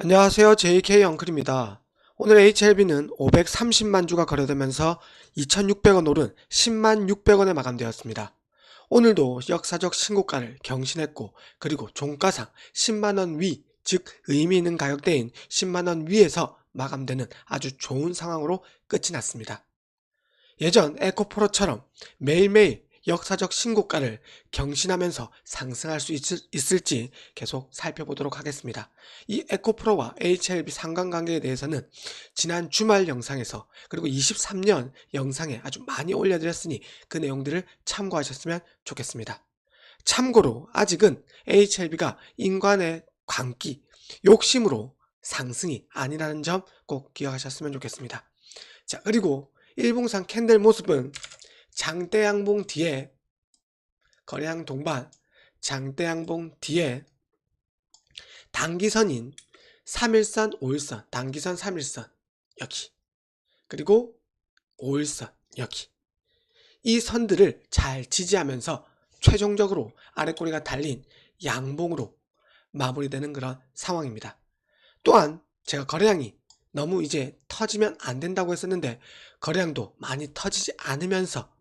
안녕하세요. JK 엉클입니다. 오늘 HLB는 530만 주가 거래되면서 2,600원 오른 10만 600원에 마감되었습니다. 오늘도 역사적 신고가를 경신했고 그리고 종가상 10만원 위, 즉 의미 있는 가격대인 10만원 위에서 마감되는 아주 좋은 상황으로 끝이 났습니다. 예전 에코프로처럼 매일매일 역사적 신고가를 경신하면서 상승할 수 있, 을지 계속 살펴보도록 하겠습니다. 이 에코프로와 HLB 상관관계에 대해서는 지난 주말 영상에서 그리고 23년 영상에 아주 많이 올려드렸으니 그 내용들을 참고하셨으면 좋겠습니다. 참고로 아직은 HLB가 인간의 광기, 욕심으로 상승이 아니라는 점 꼭 기억하셨으면 좋겠습니다. 자, 그리고 일봉상 캔들 모습은 장대양봉 뒤에 거래량 동반 장대양봉 뒤에 단기선인 3일선, 5일선, 단기선 3일선 여기 그리고 5일선 여기 이 선들을 잘 지지하면서 최종적으로 아래꼬리가 달린 양봉으로 마무리되는 그런 상황입니다. 또한 제가 거래량이 너무 이제 터지면 안 된다고 했었는데 거래량도 많이 터지지 않으면서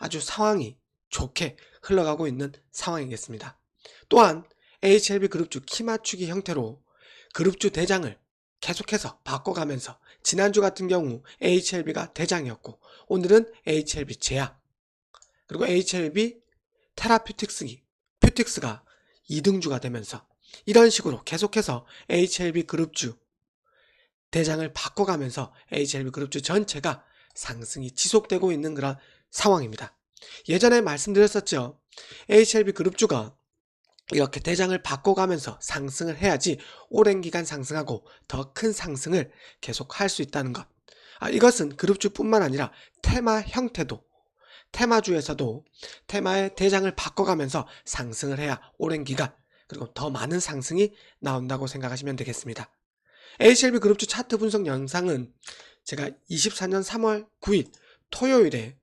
아주 상황이 좋게 흘러가고 있는 상황이겠습니다. 또한 HLB 그룹주 키 맞추기 형태로 그룹주 대장을 계속해서 바꿔가면서 지난주 같은 경우 HLB가 대장이었고 오늘은 HLB 제약 그리고 HLB 테라퓨틱스 퓨틱스가 2등주가 되면서 이런 식으로 계속해서 HLB 그룹주 대장을 바꿔가면서 HLB 그룹주 전체가 상승이 지속되고 있는 그런 상황입니다. 예전에 말씀드렸었죠. HLB 그룹주가 이렇게 대장을 바꿔가면서 상승을 해야지 오랜 기간 상승하고 더 큰 상승을 계속 할 수 있다는 것. 아, 이것은 그룹주뿐만 아니라 테마 형태도 테마주에서도 테마의 대장을 바꿔가면서 상승을 해야 오랜 기간 그리고 더 많은 상승이 나온다고 생각하시면 되겠습니다. HLB 그룹주 차트 분석 영상은 제가 24년 3월 9일 토요일에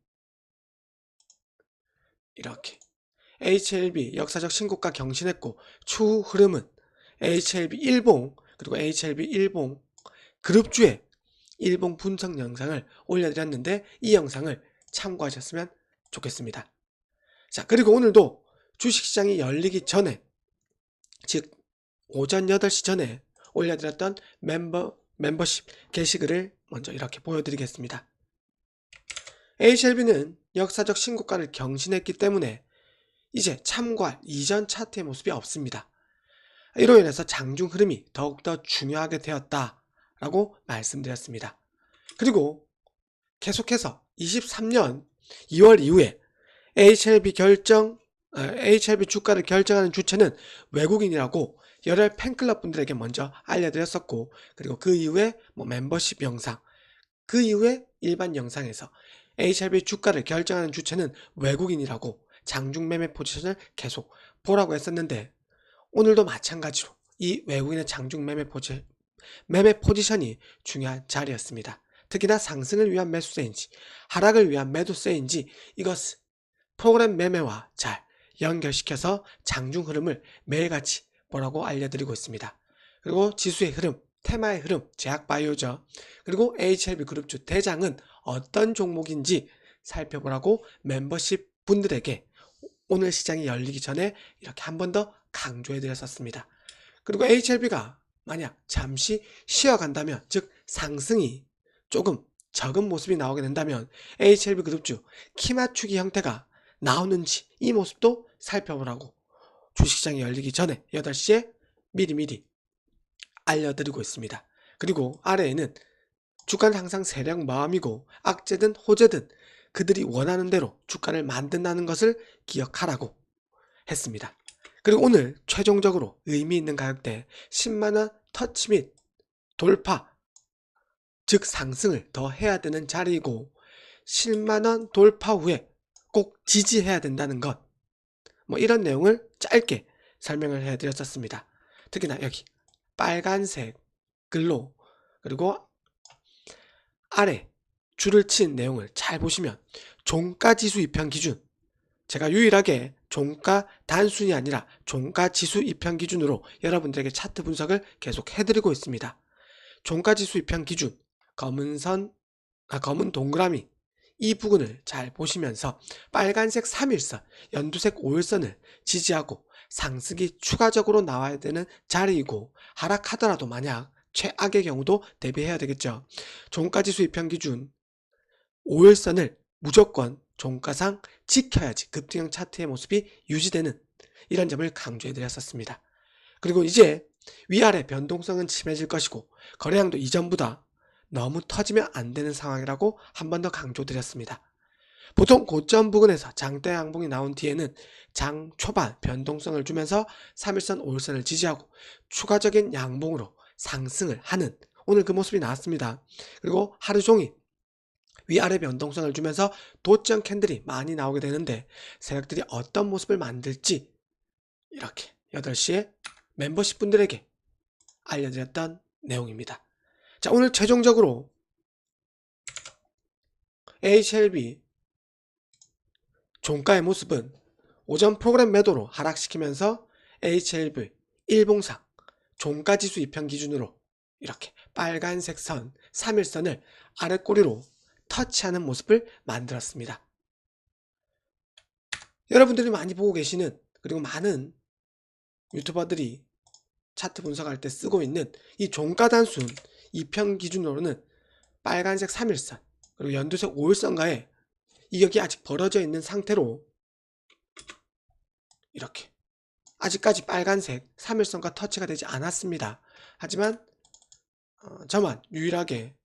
이렇게 HLB 역사적 신고가 경신했고 추후 흐름은 HLB 일봉 그리고 HLB 일봉 그룹주의 일봉 분석 영상을 올려드렸는데 이 영상을 참고하셨으면 좋겠습니다. 자 그리고 오늘도 주식시장이 열리기 전에 즉 오전 8시 전에 올려드렸던 멤버 멤버십 게시글을 먼저 이렇게 보여드리겠습니다. HLB는 역사적 신고가를 경신했기 때문에 이제 참고할 이전 차트의 모습이 없습니다. 이로 인해서 장중 흐름이 더욱더 중요하게 되었다라고 말씀드렸습니다. 그리고 계속해서 23년 2월 이후에 HLB 결정, HLB 주가를 결정하는 주체는 외국인이라고 열혈 팬클럽 분들에게 먼저 알려드렸었고, 그리고 그 이후에 뭐 멤버십 영상, 그 이후에 일반 영상에서 HLB 주가를 결정하는 주체는 외국인이라고 장중 매매 포지션을 계속 보라고 했었는데 오늘도 마찬가지로 이 외국인의 장중 매매 포지 매매 포지션이 중요한 자리였습니다. 특히나 상승을 위한 매수세인지 하락을 위한 매도세인지 이것을 프로그램 매매와 잘 연결시켜서 장중 흐름을 매일같이 보라고 알려드리고 있습니다. 그리고 지수의 흐름, 테마의 흐름, 제약바이오죠. 그리고 HLB 그룹주 대장은 어떤 종목인지 살펴보라고 멤버십 분들에게 오늘 시장이 열리기 전에 이렇게 한 번 더 강조해 드렸었습니다. 그리고 HLB가 만약 잠시 쉬어간다면, 즉 상승이 조금 적은 모습이 나오게 된다면 HLB 그룹주 키 맞추기 형태가 나오는지 이 모습도 살펴보라고 주식시장이 열리기 전에 8시에 미리미리 알려드리고 있습니다. 그리고 아래에는 주가는 항상 세력 마음이고 악재든 호재든 그들이 원하는 대로 주가를 만든다는 것을 기억하라고 했습니다. 그리고 오늘 최종적으로 의미 있는 가격대 10만원 터치 및 돌파 즉 상승을 더 해야 되는 자리이고 10만원 돌파 후에 꼭 지지해야 된다는 것 뭐 이런 내용을 짧게 설명을 해드렸었습니다. 특히나 여기 빨간색 글로 그리고 아래 줄을 친 내용을 잘 보시면 종가 지수 입현 기준 제가 유일하게 종가 단순이 아니라 종가 지수 입현 기준으로 여러분들에게 차트 분석을 계속 해드리고 있습니다. 종가 지수 입현 기준, 검은 선, 아, 검은 동그라미, 이 부분을 잘 보시면서 빨간색 3일선, 연두색 5일선을 지지하고 상승이 추가적으로 나와야 되는 자리이고 하락하더라도 만약 최악의 경우도 대비해야 되겠죠. 종가지 수 입현 기준 5일선을 무조건 종가상 지켜야지 급등형 차트의 모습이 유지되는 이런 점을 강조해 드렸었습니다. 그리고 이제 위아래 변동성은 심해질 것이고 거래량도 이전보다 너무 터지면 안 되는 상황이라고 한 번 더 강조드렸습니다. 보통 고점 부근에서 장대 양봉이 나온 뒤에는 장 초반 변동성을 주면서 3일선 5일선을 지지하고 추가적인 양봉으로 상승을 하는 오늘 그 모습이 나왔습니다. 그리고 하루 종일 위아래 변동성을 주면서 도점 캔들이 많이 나오게 되는데 세력들이 어떤 모습을 만들지 이렇게 8시에 멤버십 분들에게 알려드렸던 내용입니다. 자, 오늘 최종적으로 HLB 종가의 모습은 오전 프로그램 매도로 하락시키면서 HLB 일봉상 종가지수 입현 기준으로 이렇게 빨간색 선 3일선을 아랫꼬리로 터치하는 모습을 만들었습니다. 여러분들이 많이 보고 계시는 그리고 많은 유튜버들이 차트 분석할 때 쓰고 있는 이 종가 단순 2편 기준으로는 빨간색 3일선 그리고 연두색 5일선과의 이격이 아직 벌어져 있는 상태로 이렇게 아직까지 빨간색 3일선과 터치가 되지 않았습니다. 하지만 어, 저만 유일하게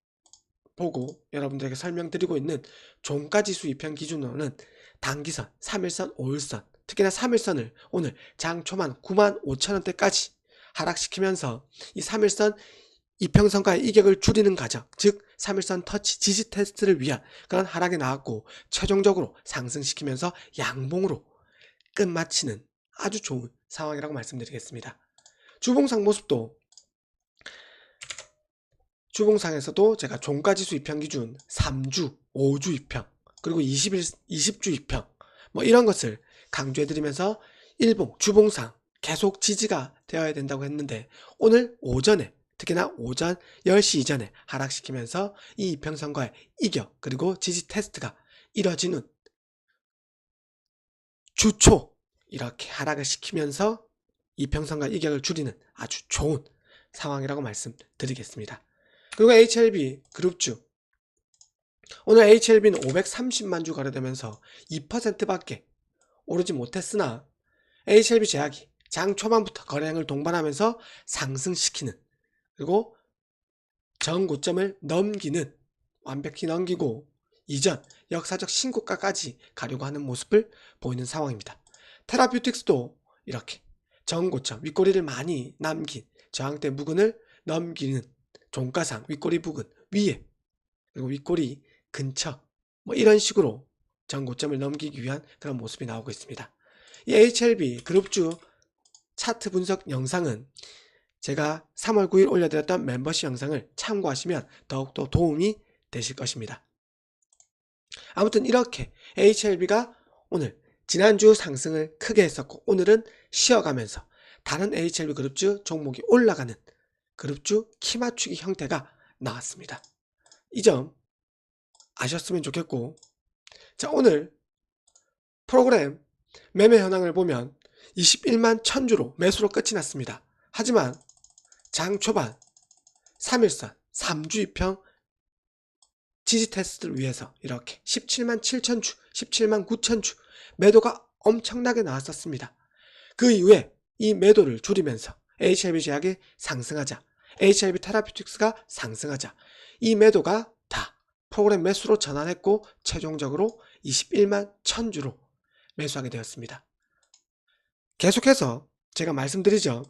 보고 여러분들에게 설명드리고 있는 종가지수 2편 기준으로는 단기선, 3일선, 5일선 특히나 3일선을 오늘 장 초만 9만 5천원대까지 하락시키면서 이 3일선 이평선과의 이격을 줄이는 과정, 즉 3일선 터치 지지 테스트를 위한 그런 하락이 나왔고 최종적으로 상승시키면서 양봉으로 끝마치는 아주 좋은 상황이라고 말씀드리겠습니다. 주봉상 모습도 주봉상에서도 제가 종가지수 입평 기준 3주, 5주 입평, 그리고 20일, 20주 입평 뭐 이런 것을 강조해드리면서 일봉, 주봉상 계속 지지가 되어야 된다고 했는데 오늘 오전에 특히나 오전 10시 이전에 하락시키면서 이 이평선과의 이격 그리고 지지 테스트가 이뤄지는 주초 이렇게 하락을 시키면서 이평선과 이격을 줄이는 아주 좋은 상황이라고 말씀드리겠습니다. 그리고 HLB 그룹주 오늘 HLB는 530만 주 거래되면서 2%밖에 오르지 못했으나 HLB 제약이 장 초반부터 거래량을 동반하면서 상승시키는 그리고 전 고점을 넘기는 완벽히 넘기고 이전 역사적 신고가까지 가려고 하는 모습을 보이는 상황입니다. 테라뷰틱스도 이렇게 전 고점 윗꼬리를 많이 남긴 저항대 무근을 넘기는 종가상 윗꼬리 부근 위에 그리고 윗꼬리 근처 뭐 이런 식으로 전 고점을 넘기기 위한 그런 모습이 나오고 있습니다. 이 HLB 그룹주 차트 분석 영상은 제가 3월 9일 올려드렸던 멤버십 영상을 참고하시면 더욱더 도움이 되실 것입니다. 아무튼 이렇게 HLB가 오늘 지난주 상승을 크게 했었고 오늘은 쉬어가면서 다른 HLB 그룹주 종목이 올라가는 그룹주 키 맞추기 형태가 나왔습니다. 이 점 아셨으면 좋겠고 자 오늘 프로그램 매매 현황을 보면 21만 1000주로 매수로 끝이 났습니다. 하지만 장 초반 3일선 3주 2평 지지 테스트를 위해서 이렇게 17만 7천 주 17만 9천 주 매도가 엄청나게 나왔었습니다. 그 이후에 이 매도를 줄이면서 HLB 제약이 상승하자 HLB 테라피틱스가 상승하자 이 매도가 다 프로그램 매수로 전환했고 최종적으로 21만 1000주로 매수하게 되었습니다. 계속해서 제가 말씀드리죠.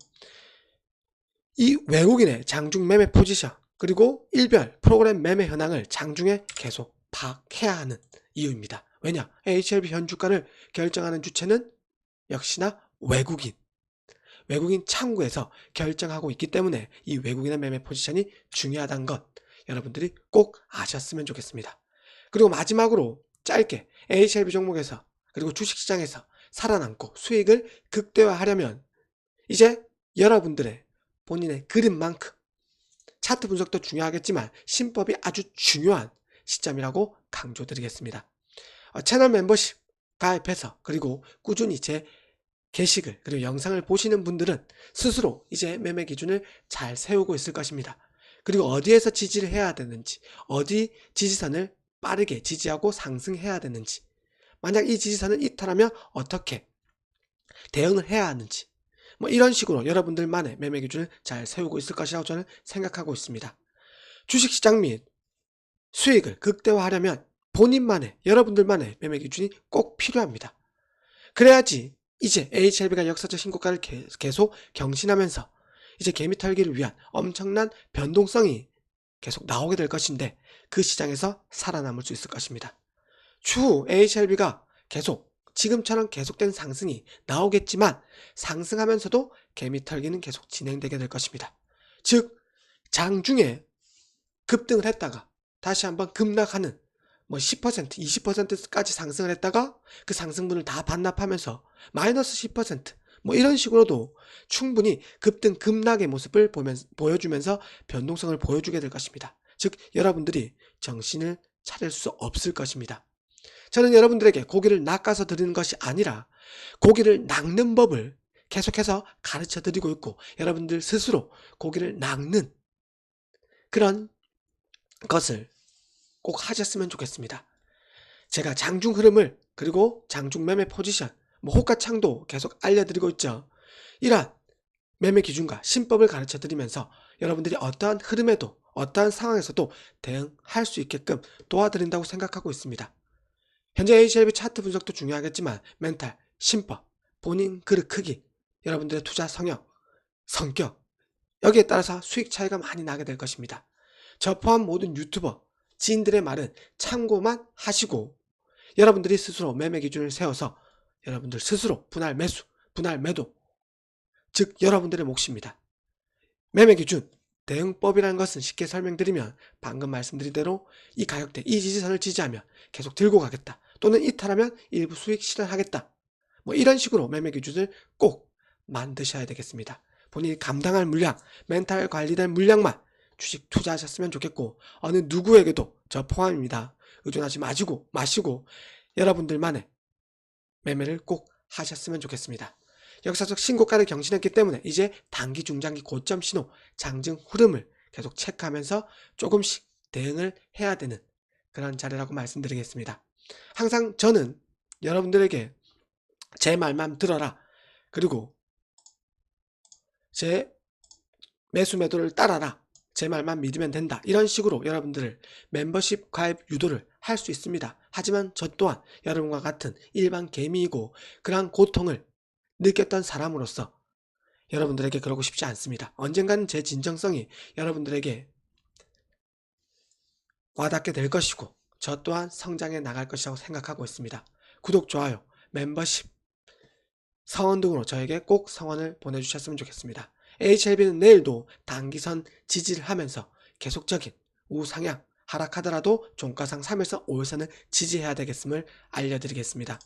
이 외국인의 장중 매매 포지션 그리고 일별 프로그램 매매 현황을 장중에 계속 파악해야 하는 이유입니다. 왜냐? HLB 현주가를 결정하는 주체는 역시나 외국인. 외국인 창구에서 결정하고 있기 때문에 이 외국인의 매매 포지션이 중요하다는 것 여러분들이 꼭 아셨으면 좋겠습니다. 그리고 마지막으로 짧게 HLB 종목에서 그리고 주식시장에서 살아남고 수익을 극대화하려면 이제 여러분들의 본인의 그림만큼 차트 분석도 중요하겠지만 신법이 아주 중요한 시점이라고 강조드리겠습니다. 어, 채널 멤버십 가입해서 그리고 꾸준히 제 게시글 그리고 영상을 보시는 분들은 스스로 이제 매매 기준을 잘 세우고 있을 것입니다. 그리고 어디에서 지지를 해야 되는지 어디 지지선을 빠르게 지지하고 상승해야 되는지 만약 이 지지선을 이탈하면 어떻게 대응을 해야 하는지 뭐 이런 식으로 여러분들만의 매매 기준을 잘 세우고 있을 것이라고 저는 생각하고 있습니다. 주식시장 및 수익을 극대화하려면 본인만의 여러분들만의 매매 기준이 꼭 필요합니다. 그래야지 이제 HLB가 역사적 신고가를 개- 계속 경신하면서 이제 개미 털기를 위한 엄청난 변동성이 계속 나오게 될 것인데 그 시장에서 살아남을 수 있을 것입니다. 추후 HLB가 계속 지금처럼 계속된 상승이 나오겠지만 상승하면서도 개미 털기는 계속 진행되게 될 것입니다. 즉 장중에 급등을 했다가 다시 한번 급락하는 뭐 10%, 20%까지 상승을 했다가 그 상승분을 다 반납하면서 마이너스 10%뭐 이런 식으로도 충분히 급등 급락의 모습을 보면, 보여주면서 변동성을 보여주게 될 것입니다. 즉 여러분들이 정신을 차릴 수 없을 것입니다. 저는 여러분들에게 고기를 낚아서 드리는 것이 아니라 고기를 낚는 법을 계속해서 가르쳐 드리고 있고 여러분들 스스로 고기를 낚는 그런 것을 꼭 하셨으면 좋겠습니다. 제가 장중 흐름을 그리고 장중 매매 포지션 뭐 호가창도 계속 알려드리고 있죠. 이러한 매매 기준과 신법을 가르쳐 드리면서 여러분들이 어떠한 흐름에도 어떠한 상황에서도 대응할 수 있게끔 도와드린다고 생각하고 있습니다. 현재 HLB 차트 분석도 중요하겠지만 멘탈, 신법, 본인 그릇 크기, 여러분들의 투자 성역, 성격 여기에 따라서 수익 차이가 많이 나게 될 것입니다. 저 포함 모든 유튜버, 지인들의 말은 참고만 하시고 여러분들이 스스로 매매 기준을 세워서 여러분들 스스로 분할 매수, 분할 매도 즉 여러분들의 몫입니다. 매매 기준, 대응법이라는 것은 쉽게 설명드리면 방금 말씀드린 대로 이 가격대, 이 지지선을 지지하면 계속 들고 가겠다. 또는 이탈하면 일부 수익 실현하겠다. 뭐 이런 식으로 매매 기준을 꼭 만드셔야 되겠습니다. 본인이 감당할 물량, 멘탈 관리된 물량만 주식 투자하셨으면 좋겠고 어느 누구에게도 저 포함입니다. 의존하지 마시고 마시고 여러분들만의 매매를 꼭 하셨으면 좋겠습니다. 역사적 신고가를 경신했기 때문에 이제 단기 중장기 고점 신호 장증 흐름을 계속 체크하면서 조금씩 대응을 해야 되는 그런 자리라고 말씀드리겠습니다. 항상 저는 여러분들에게 제 말만 들어라. 그리고 제 매수 매도를 따라라. 제 말만 믿으면 된다. 이런 식으로 여러분들을 멤버십 가입 유도를 할 수 있습니다. 하지만 저 또한 여러분과 같은 일반 개미이고 그러한 고통을 느꼈던 사람으로서 여러분들에게 그러고 싶지 않습니다. 언젠가는 제 진정성이 여러분들에게 와닿게 될 것이고 저 또한 성장해 나갈 것이라고 생각하고 있습니다. 구독, 좋아요, 멤버십, 성원 등으로 저에게 꼭 성원을 보내주셨으면 좋겠습니다. HLB는 내일도 단기선 지지를 하면서 계속적인 우상향 하락하더라도 종가상 3에서 5일선을 지지해야 되겠음을 알려드리겠습니다.